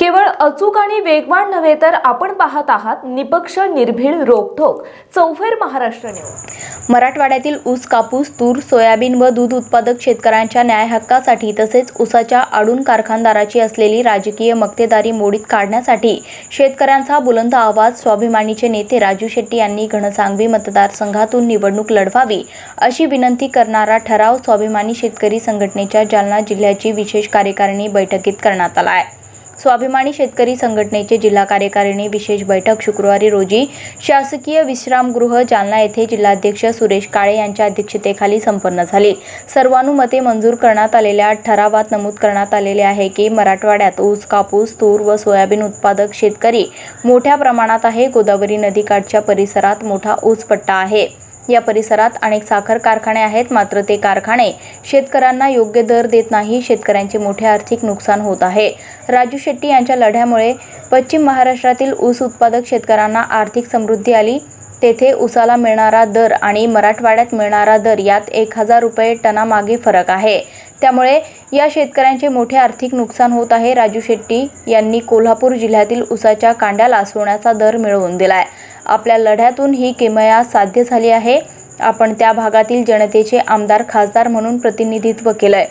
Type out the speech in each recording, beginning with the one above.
केवळ अचूक आणि वेगवान नव्हे तर आपण पाहत आहात निपक्ष निर्भीड रोखोक चौफेर महाराष्ट्र न्यूज. मराठवाड्यातील ऊस कापूस तूर सोयाबीन व दूध उत्पादक शेतकऱ्यांच्या न्याय हक्कासाठी तसेच ऊसाच्या आडून कारखानदाराची असलेली राजकीय मक्तेदारी मोडीत काढण्यासाठी शेतकऱ्यांचा बुलंद आवाज स्वाभिमानीचे नेते राजू शेट्टी यांनी घनसांगवी मतदारसंघातून निवडणूक लढवावी अशी विनंती करणारा ठराव स्वाभिमानी शेतकरी संघटनेच्या जालना जिल्ह्याची विशेष कार्यकारिणी बैठकीत करण्यात आला आहे. स्वाभिमानी शेतकरी संघटनेचे जिल्हा कार्यकारिणी विशेष बैठक शुक्रवारी रोजी शासकीय विश्रामगृह जालना येथे जिल्हाध्यक्ष सुरेश काळे यांच्या अध्यक्षतेखाली संपन्न झाली. सर्वानुमते मंजूर करण्यात आलेल्या ठरावात नमूद करण्यात आलेले आहे की मराठवाड्यात ऊस कापूस तूर व सोयाबीन उत्पादक शेतकरी मोठ्या प्रमाणात आहे. गोदावरी नदीकाठच्या परिसरात मोठा ऊस पट्टा आहे. या परिसरात अनेक साखर कारखाने आहेत मात्र ते कारखाने शेतकऱ्यांना योग्य दर देत नाही शेतकऱ्यांचे मोठे आर्थिक नुकसान होत आहे. राजू शेट्टी यांच्या लढ्यामुळे पश्चिम महाराष्ट्रातील ऊस उत्पादक शेतकऱ्यांना आर्थिक समृद्धी आली. तेथे ऊसाला मिळणारा दर आणि मराठवाड्यात मिळणारा दर यात एक हजार रुपये टनामागे फरक आहे. त्यामुळे या शेतकऱ्यांचे मोठे आर्थिक नुकसान होत आहे राजू शेट्टी यांनी कोल्हापूर जिल्ह्यातील ऊसाच्या कांड्याला सोन्याचा दर मिळवून दिलाय. आपल्या लढ्यातून ही किमया साध्य झाली आहे. आपण त्या भागातील जनतेचे आमदार खासदार म्हणून प्रतिनिधित्व केलं आहे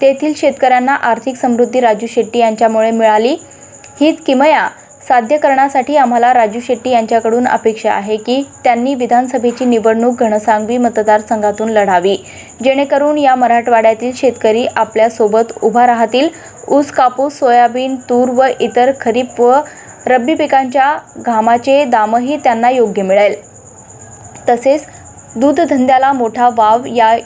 तेथील शेतकऱ्यांना आर्थिक समृद्धी राजू शेट्टी यांच्यामुळे मिळाली. हीच किमया साध्य करण्यासाठी आम्हाला राजू शेट्टी यांच्याकडून अपेक्षा आहे की त्यांनी विधानसभेची निवडणूक घनसांगवी मतदारसंघातून लढावी. जेणेकरून या मराठवाड्यातील शेतकरी आपल्यासोबत उभा राहतील. ऊस कापूस सोयाबीन तूर व इतर खरीप व रब्बी पिकांच्या घामाचे दामही त्यांना योग्य मिळेल. तसेच दूधधंद्याला मोठा वाव या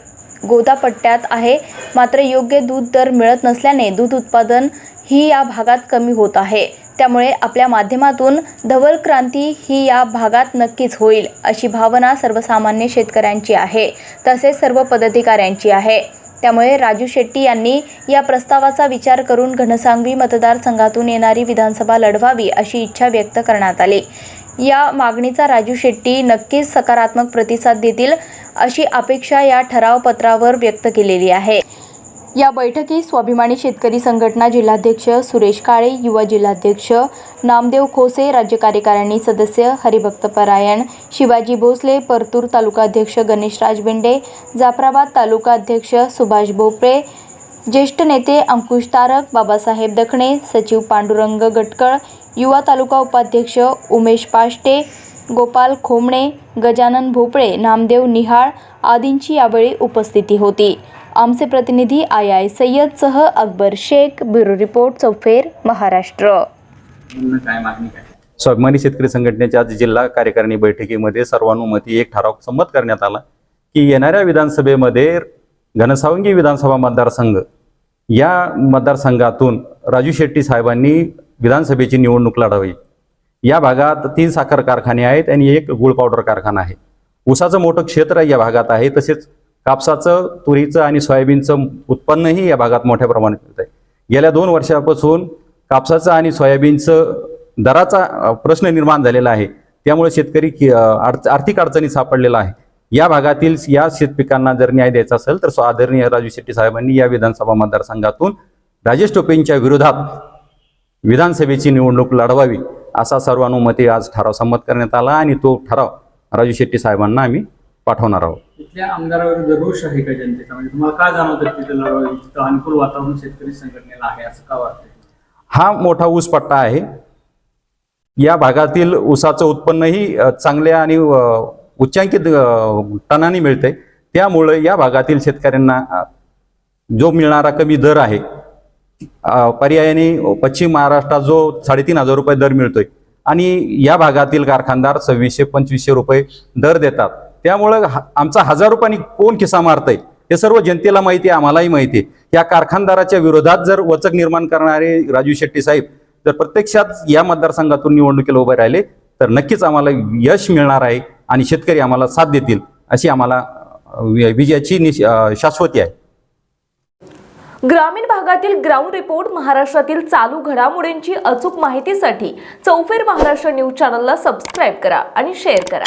गोदापट्ट्यात आहे. मात्र योग्य दूध दर मिळत नसल्याने दूध उत्पादन ही या भागात कमी होत आहे. त्यामुळे आपल्या माध्यमातून धवल क्रांती ही या भागात नक्कीच होईल अशी भावना सर्वसामान्य शेतकऱ्यांची आहे. तसेच सर्व पदाधिकाऱ्यांची आहे. त्यामुळे राजू शेट्टी यांनी या प्रस्तावाचा विचार करून घनसांगवी मतदारसंघातून येणारी विधानसभा लढवावी अशी इच्छा व्यक्त करण्यात आली. या मागणीचा राजू शेट्टी नक्कीच सकारात्मक प्रतिसाद देतील अशी अपेक्षा या ठरावपत्रावर व्यक्त केलेली आहे. या बैठकीत स्वाभिमानी शेतकरी संघटना जिल्हाध्यक्ष सुरेश काळे युवा जिल्हाध्यक्ष नामदेव खोसे राज्य कार्यकारिणी सदस्य हरिभक्त परायण शिवाजी भोसले परतूर तालुकाध्यक्ष गणेशराज बेंडे जाफराबाद तालुका अध्यक्ष सुभाष भोपळे ज्येष्ठ नेते अंकुश तारक बाबासाहेब दखणे सचिव पांडुरंग गटकळ युवा तालुका उपाध्यक्ष उमेश पाष्टे गोपाल खोमणे गजानन भोपळे नामदेव निहाळ आदींची यावेळी उपस्थिती होती. आमचे प्रतिनिधी आय आय सय्यदसह अकबर शेख ब्युरो रिपोर्ट चौफेर महाराष्ट्र. स्वाभिमानी शेतकरी संघटनेच्या आज जिल्हा कार्यकारिणी बैठकीमध्ये सर्वानुमती एक ठराव संमत करण्यात आला की येणाऱ्या विधानसभेमध्ये घनसावंगी विधानसभा मतदारसंघ या मतदारसंघातून राजू शेट्टी साहेबांनी विधानसभेची निवडणूक लढावी. या भागात तीन साखर कारखाने आहेत आणि एक गुळ पावडर कारखाना आहे. ऊसाचं मोठं क्षेत्र या भागात आहे तसेच कापसाचं तुरीचं आणि सोयाबीनचं उत्पन्नही या भागात मोठ्या प्रमाणात मिळत आहे गेल्या दोन वर्षापासून कापसाचं आणि सोयाबीनचं दराचा प्रश्न निर्माण झालेला आहे. त्यामुळे शेतकरी आर्थिक अडचणीत सापडलेला आहे. या भागातील या शेतपिकांना जर न्याय द्यायचा असेल तर आदरणीय राजू शेट्टी साहेबांनी या विधानसभा मतदारसंघातून राजेश टोपेंच्या विरोधात विधानसभेची निवडणूक लढवावी असा सर्वानुमते आज ठराव संमत करण्यात आला आणि तो ठराव राजू शेट्टी साहेबांना आम्ही पाठवणार आहोत. इथल्या आमदाराविरुद्ध रोष आहे का जनतेचा? म्हणजे तुम्हाला काय जाणवतं तिथं लढवावी तिथं अनुकूल वातावरण शेतकरी संघटनेला आहे असं का वाटतं हा मोठा ऊस पट्टा आहे. या भागातील ऊसाचं उत्पन्नही चांगल्या आणि उच्चांकित टनाने मिळते त्यामुळे या भागातील शेतकऱ्यांना जो मिळणारा कमी दर आहे पर्यायाने पश्चिम महाराष्ट्रात जो साडेतीन हजार रुपये दर मिळतोय आणि या भागातील कारखानदार सव्वीसशे पंचवीसशे रुपये दर देतात. त्यामुळं आमचा हजार रुपयांनी कोण खिसा मारतंय हे सर्व जनतेला माहिती आहे आम्हालाही माहिती आहे. या कारखानदाराच्या विरोधात जर वचक निर्माण करणारे राजू शेट्टी साहेब जर प्रत्यक्षात या मतदारसंघातून निवडणुकीला उभे राहिले तर नक्कीच आम्हाला यश मिळणार आहे आणि शेतकरी आम्हाला साथ देतील अशी आम्हाला विजयाची निश- शाश्वती आहे. ग्रामीण भागातील ग्राउंड रिपोर्ट महाराष्ट्रातील चालू घडामोडींची अचूक माहितीसाठी चौफेर महाराष्ट्र न्यूज चॅनलला सबस्क्राईब करा आणि शेअर करा.